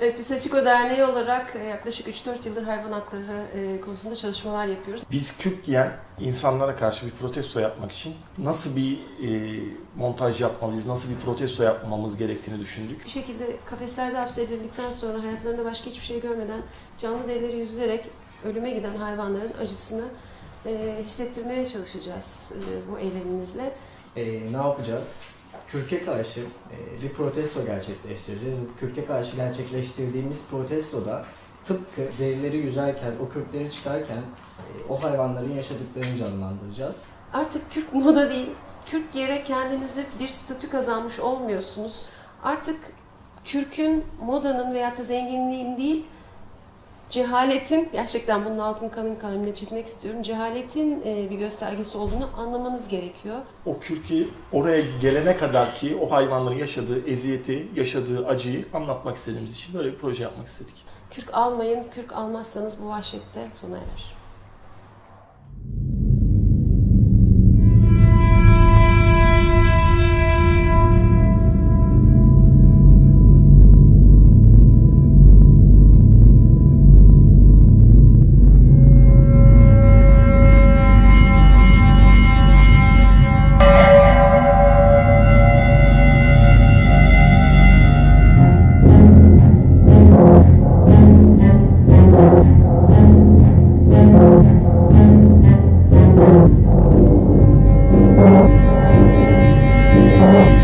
Evet, biz Açıko Derneği olarak e, yaklaşık 3-4 yıldır hayvan hakları e, konusunda çalışmalar yapıyoruz. Biz kürk giyen insanlara karşı bir protesto yapmak için nasıl bir e, montaj yapmalıyız, nasıl bir protesto yapmamız gerektiğini düşündük. Bir şekilde kafeslerde hapsedildikten sonra hayatlarında başka hiçbir şey görmeden canlı derileri yüzülerek ölüme giden hayvanların acısını e, hissettirmeye çalışacağız e, bu eylemimizle. Ee, ne yapacağız? Kürke karşı e, bir protesto gerçekleştireceğiz. Kürke karşı gerçekleştirdiğimiz protestoda tıpkı derileri yüzerken, o kürkleri çıkarken e, o hayvanların yaşadıklarını canlandıracağız. Artık Kürk moda değil, Kürk giyerek kendinizi bir statü kazanmış olmuyorsunuz. Artık Kürk'ün, modanın veya da zenginliğin değil, cehaletin, gerçekten bunun altını kalın kalemle çizmek istiyorum, cehaletin e, bir göstergesi olduğunu anlamanız gerekiyor. O kürkü oraya gelene kadar ki o hayvanların yaşadığı eziyeti, yaşadığı acıyı anlatmak istediğimiz için böyle bir proje yapmak istedik. Kürk almayın, Kürk almazsanız bu vahşette sona erer. Oh.